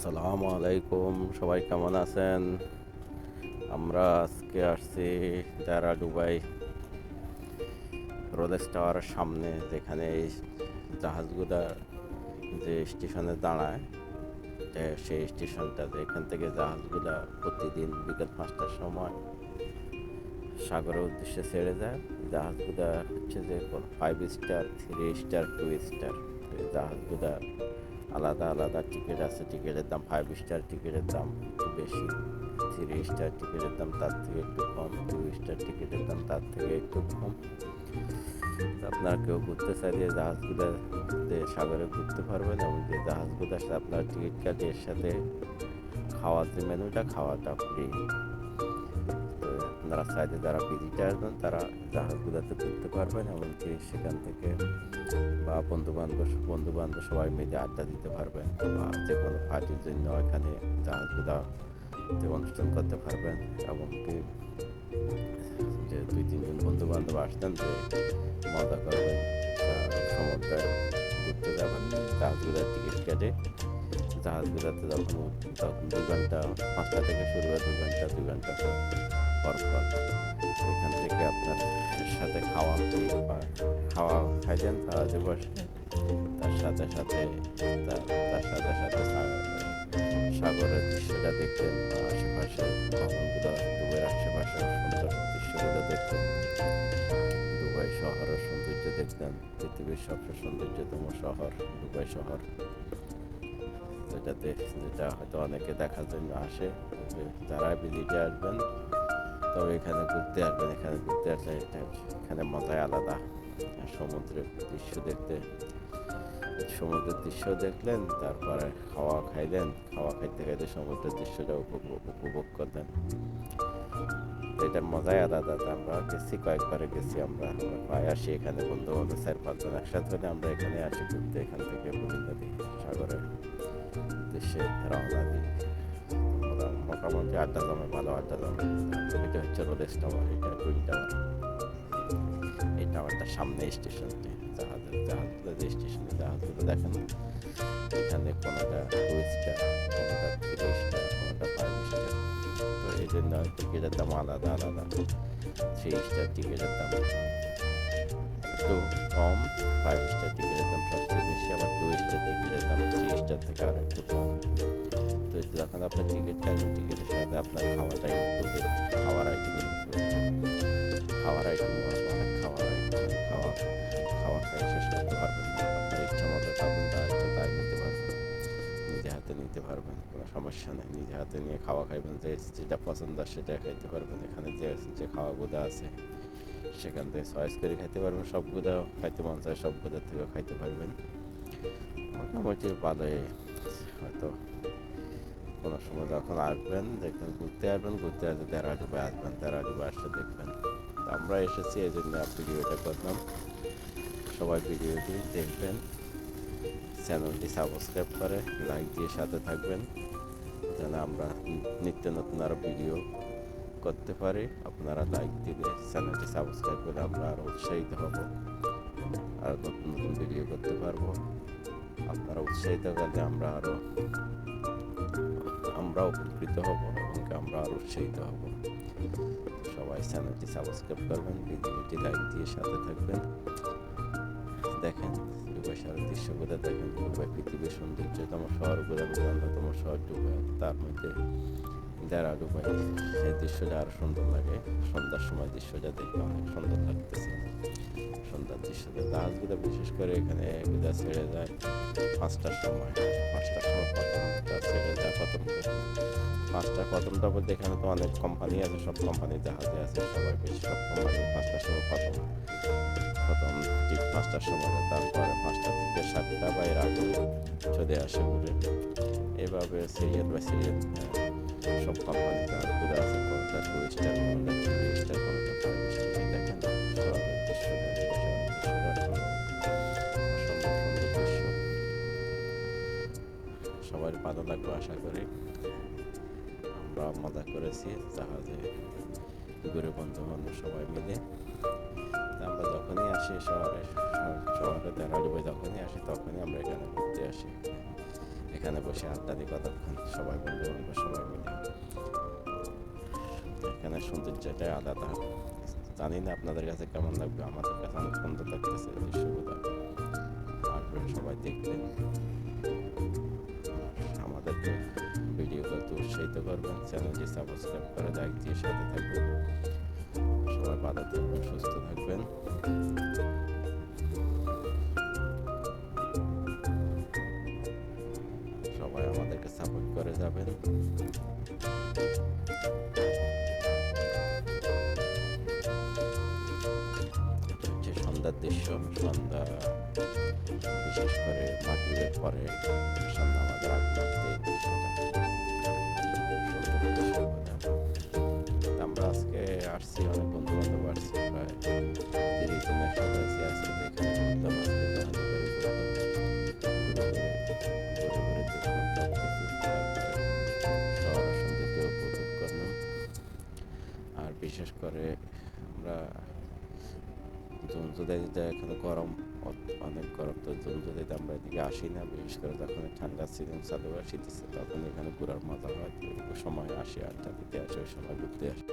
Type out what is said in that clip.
আসসালামু আলাইকুম, সবাই কেমন আছেন? আমরা আজকে আসছি যারা দুবাই রোলেক্স টাওয়ারের সামনে, যেখানে এই জাহাজগুলো যে স্টেশনে দাঁড়ায় সেই স্টেশনটা এখান থেকে জাহাজগুলো প্রতিদিন বিকেল পাঁচটার সময় সাগরের উদ্দেশ্যে ছেড়ে যায়। জাহাজগুলো হচ্ছে যে five star three star two star জাহাজগুলো আলাদা আলাদা টিকিট আছে টিকিটের দাম ফাইভ স্টার টিকিটের দাম একটু বেশি থ্রি স্টার টিকিটের দাম তার থেকে একটু কম টু স্টার টিকিটের দাম তার থেকে একটু কম। আপনারা কেউ ঘুরতে চাইলে জাহাজগুলো সাগরে ঘুরতে পারবেন এবং যে জাহাজগুলো আপনার টিকিট কাটে, এর সাথে খাওয়ার যে মেনুটা খাওয়াটা ফ্রি আপনারা চাইলে যারা ভিজিটে আসবেন, তারা জাহাজগুলোতে ঘুরতে পারবেন এমনকি সেখান থেকে বা বন্ধু বান্ধব বন্ধু বান্ধব সবাই মিলে আড্ডা দিতে পারবেন বা যে কোনো পার্টির জন্য এখানে জাহাজগুলো অনুষ্ঠান করতে পারবেন। এমনকি যে দুই, তিনজন বন্ধু বান্ধব আসতেন যে মজা করবেন সমুদ্রে ঘুরতে যাবেন, জাহাজগুলোর টিকিট কেটে জাহাজগুলোতে যখন তখন দু ঘণ্টা, পাঁচটা থেকে শুরু হয় দু ঘণ্টা দু ঘণ্টা পর ওইখান থেকে আপনার সাথে খাওয়া বা খাওয়া খাইলেন জাহাজে বসে, তার সাথে সাথে তার তার সাথে সাথে সাগরের দৃশ্যটা দেখতেন আশেপাশে ভবনগুলো দুবাইয়ের আশেপাশে সুন্দর দৃশ্যগুলো দেখতেন। দুবাই শহরের সৌন্দর্য দেখতেন, পৃথিবীর সবচেয়ে সৌন্দর্যতম শহর দুবাই শহর। যেটাতে, যেটা হয়তো অনেকে দেখার জন্য আসে, যারা ভিজিটে আসবেন তবে এখানে ঘুরতে আসবেন, এখানে ঘুরতে আসলে এখানে মজাই আলাদা। সমুদ্রের দৃশ্য দেখতে, সমুদ্রের দৃশ্য দেখলেন, তারপরে খাওয়া খাইলেন, খাওয়া খাইতে খাইতে সমুদ্রের দৃশ্যটা উপভোগ করলেন। এটা মজাই আলাদা আমরা গেছি, কয়েকবারে গেছি আমরা। প্রায় আসি এখানে বন্ধু বান্ধব চার পাঁচজন একসাথে হলে আমরা এখানে আসি ঘুরতে, এখান থেকে বিভিন্ন সাগরের দেশে রওনা দিই। মোটামুটি আড্ডা জমে ভালো আড্ডা জমে এটা হচ্ছে রোলেক্স টাওয়ার, এটা টুইন টাওয়ার। এই টাওয়ারটার সামনে স্টেশনটি জাহাজের জাহাজগুলো যে স্টেশনে দেখেন। এখানে কোনোটা টু কোনোটা কোনোটা তো এই জন্য টিকিটের দাম আলাদা আলাদা। থ্রি স্টার টিকিটের দাম। একটু কম ফাইভ স্টার টিকিটের দাম সবচেয়ে বেশি আবার টু স্টার টিকিটের দাম থ্রি স্টার থেকে আর একটু কম। তো যখন আপনার টিকিট কাটবেন টিকিটের সাথে আপনার খাওয়াটা ইনক্লুডেড খাওয়ার আইটেম খাওয়ার আইটেম অনেক খাওয়ার আইটেম খাওয়া খাওয়া খাই শেষ করতে পারবেন আপনার ইচ্ছা মতো খাবেন ইচ্ছা তাই নিতে পারবেন নিজে হাতে নিতে পারবেন কোনো সমস্যা নেই। নিজে হাতে নিয়ে খাওয়া খাইবেন, যে যেটা পছন্দ সেটা খাইতে পারবেন। এখানে যে যে খাওয়াগুলো আছে সেখান থেকে চয়েস করে খাইতে পারবেন সবগুলো খাইতে মন চায় সবগুলো থেকে খাইতে পারবেন। মোটামুটি ভালোই, হয়তো কোনো সময় যখন আসবেন, দেখবেন ঘুরতে আসবেন, ঘুরতে আসবে দেড়া ডুবে আসবেন দেড়া ডুবে আসলে দেখবেন। আমরা এসেছি এই জন্য ভিডিওটা করলাম। সবাই ভিডিওটি দেখবেন, চ্যানেলটি সাবস্ক্রাইব করে লাইক দিয়ে সাথে থাকবেন। যেন আমরা নিত্য নতুন আরও ভিডিও করতে পারে, আপনারা লাইক দিলে চ্যানেলটি সাবস্ক্রাইব করে আমরা আরও উৎসাহিত হব। আর নতুন নতুন ভিডিও করতে পারব। আপনারা উৎসাহিত করলে আমরা আরও আমরা উপকৃত হব এবং আমরা আরও উৎসাহিত হব। সবাই চ্যানেলটি সাবস্ক্রাইব করবেন ভিডিওটি লাইক দিয়ে সাথে থাকবেন। দেখেন শহরের দৃশ্যগুলো দেখেন পৃথিবীর সৌন্দর্যতম শহরগুলো অন্যতম শহর তার মধ্যে যারা দুবাই সেই দৃশ্যটা আরও সুন্দর লাগে, সন্ধ্যার সময় দৃশ্যটা দেখতে অনেক সুন্দর লাগতেছে। সন্ধ্যার দৃশ্যটা জাহাজগুলো বিশেষ করে এখানে এগুলো ছেড়ে যায় পাঁচটার সময় পাঁচটার সময় প্রথমটা ছেড়ে যায় প্রথম পাঁচটার প্রথমটা বলতে এখানে তো অনেক কোম্পানি আছে, সব কোম্পানি জাহাজে আছে, সবাই বেশি সব কোম্পানি পাঁচটার সময় প্রথম প্রথম ঠিক পাঁচটার সময় তারপরে পাঁচটা থেকে সাতটা বা এর আগে চলে আসে এভাবে সিরিয়াল বা সিরিয়াল সব কোম্পানি জাহাজগুলো আছে কোনোটা টু স্টার কোনোটা থ্রি স্টার কোনোটা ফাইভ স্টার দেখেন সবার ভালো লাগবে আশা করি আমরা মজা করেছি জাহাজে ঘুরে বন্ধু বান্ধব সবাই মিলে আমরা যখনই আসি শহরে শহরে দেখা যাবে যখনই আসি তখনই আমরা এখানে ঘুরতে আসি এখানে বসে আড্ডা দিই কতক্ষণ? সবাই বন্ধু বান্ধব সবাই মিলে এখানে সৌন্দর্যটাই আলাদা। জানি না আপনাদের কাছে কেমন লাগবে, আমাদের কাছে অনেক সুন্দর লাগতেছে দৃশ্যগুলো। আসবেন, সবাই দেখবেন। আমাদেরকে ভিডিও করতে উৎসাহিত করবেন, চ্যানেলটি সাবস্ক্রাইব করে লাইক দিয়ে সাথে থাকবেন। সবাই ভালো থাকবেন, সুস্থ থাকবেন। সন্ধ্যার দৃশ্য সন্ধ্যা বিশেষ করে মাগরিবের পরে সন্ধ্যা আমাদের আগ মুহূর্তে সুন্দর। আমরা আজকে আসছি, অনেক বন্ধু বান্ধব আসছি আর বিশেষ করে আমরা জঞ্জুদাইতে এখানে গরম, অনেক গরম, তো জঞ্জুদাইতে আমরা এদিকে আসি না, বিশেষ করে যখন ঠান্ডা সিজন চালু আসিতেছে তখন এখানে ঘোরার মজা হয় সময় আসে, আড্ডা দিতে আসে সময় ঘুরতে আসি।